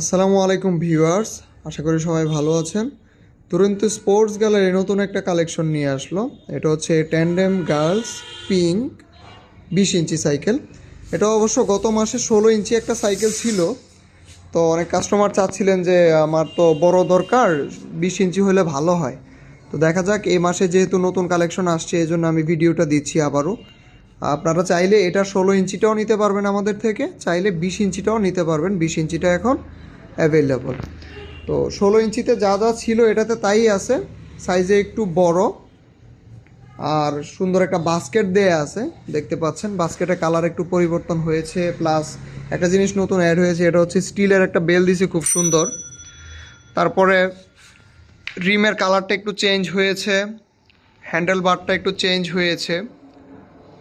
আসসালামু আলাইকুম ভিউয়ার্স, আশা করি সবাই ভালো আছেন। তুরন্ত স্পোর্টস গ্যালারি নতুন একটা কালেকশন নিয়ে আসলো। এটা হচ্ছে ট্যান্ডেম গার্লস পিঙ্ক বিশ ইঞ্চি সাইকেল। এটা অবশ্য গত মাসে ষোলো ইঞ্চি একটা সাইকেল ছিল। তো অনেক কাস্টমার চাচ্ছিলেন যে আমার তো বড় দরকার, বিশ ইঞ্চি হলে ভালো হয়। তো দেখা যাক, এই মাসে যেহেতু নতুন কালেকশন আসছে এই জন্য আমি ভিডিওটা দিচ্ছি আবারও। আপনারা চাইলে এটা ষোলো ইঞ্চিটাও নিতে পারবেন আমাদের থেকে, চাইলে বিশ ইঞ্চিটাও নিতে পারবেন। বিশ ইঞ্চিটা এখন অ্যাভেলেবল তো ষোলো ইঞ্চিতে যা যা ছিল এটাতে তাই আছে। সাইজে একটু বড়। আর সুন্দর একটা বাস্কেট দেয়া আছে, দেখতে পাচ্ছেন। বাস্কেটের কালার একটু পরিবর্তন হয়েছে প্লাস একটা জিনিস নতুন অ্যাড হয়েছে, এটা হচ্ছে স্টিলের একটা বেল দিছে খুব সুন্দর। তারপরে রিমের কালারটা একটু চেঞ্জ হয়েছে হ্যান্ডেল বারটা একটু চেঞ্জ হয়েছে।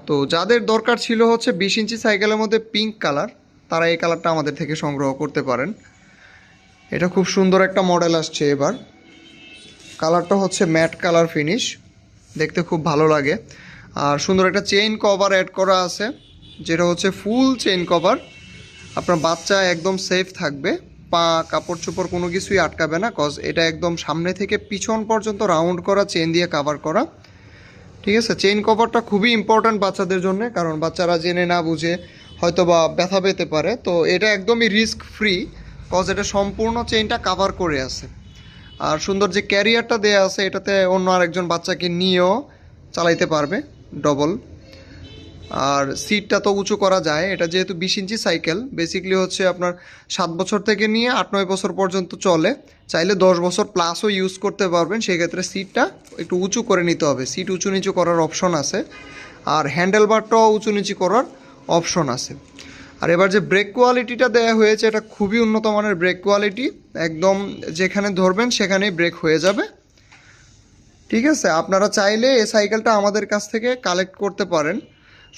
তো যাদের দরকার ছিল হচ্ছে বিশ ইঞ্চি সাইকেলের মধ্যে পিঙ্ক কালার তারা এই কালারটা আমাদের থেকে সংগ্রহ করতে পারেন। এটা খুব সুন্দর একটা মডেল আসছে এবার। কালারটা হচ্ছে ম্যাট কালার ফিনিশ। দেখতে খুব ভালো লাগে। আর সুন্দর একটা চেইন কভার অ্যাড করা আছে, যেটা হচ্ছে ফুল চেইন কভার। আপনার বাচ্চা একদম সেফ থাকবে। পা, কাপড় চোপড় কোনো কিছুই আটকাবে না কজ এটা একদম সামনে থেকে পিছন পর্যন্ত রাউন্ড করা চেন দিয়ে কাভার করা। ঠিক আছে? চেইন কভারটা খুবই ইম্পর্ট্যান্ট বাচ্চাদের জন্য, কারণ বাচ্চারা জেনে না বুঝে হয়তো বা ব্যথা পেতে পারে। তো এটা একদমই রিস্ক ফ্রি কজ এটা সম্পূর্ণ চেইনটা কাভার করে আছে। আর সুন্দর যে ক্যারিয়ারটা দেয়া আছে, এটাতে অন্য আরেকজন বাচ্চাকে নিয়েও চালাইতে পারবে ডবল আর সিটটা তো উঁচু করা যায়, এটা যেহেতু বিশ ইঞ্চি সাইকেল বেসিকলি হচ্ছে আপনার সাত বছর থেকে নিয়ে আট, নয় বছর পর্যন্ত চলে। চাইলে দশ বছর প্লাসও ইউজ করতে পারবেন, সেক্ষেত্রে সিটটা একটু উঁচু করে নিতে হবে। সিট উঁচু নিচু করার অপশন আছে। আর হ্যান্ডেল বারটাও উঁচু নিচু করার অপশন আছে। আর এবার যে ব্রেক কোয়ালিটিটা দেওয়া হয়েছে, এটা খুবই উন্নত মানের ব্রেক কোয়ালিটি একদম যেখানে ধরবেন, সেখানেই ব্রেক হয়ে যাবে। ঠিক আছে? আপনারা চাইলে এই সাইকেলটা আমাদের কাছ থেকে কালেক্ট করতে পারেন।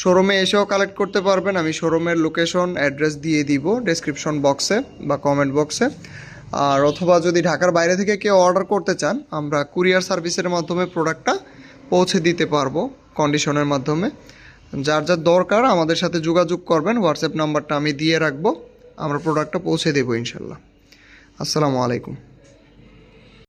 শোরুমে এসেও কালেক্ট করতে পারবেন। আমি শোরুমের লোকেশন অ্যাড্রেস দিয়ে দিব ডেসক্রিপশন বক্সে বা কমেন্ট বক্সে আর অথবা যদি ঢাকার বাইরে থেকে কেউ অর্ডার করতে চান, আমরা কুরিয়ার সার্ভিসের মাধ্যমে প্রোডাক্টটা পৌঁছে দিতে পারব কন্ডিশনের মাধ্যমে। যার যার দরকার আমাদের সাথে যোগাযোগ করবেন হোয়াটসঅ্যাপ নাম্বারটা আমি দিয়ে রাখব, আমরা প্রোডাক্টটা পৌঁছে দেবো ইনশাল্লাহ। আসসালামু আলাইকুম।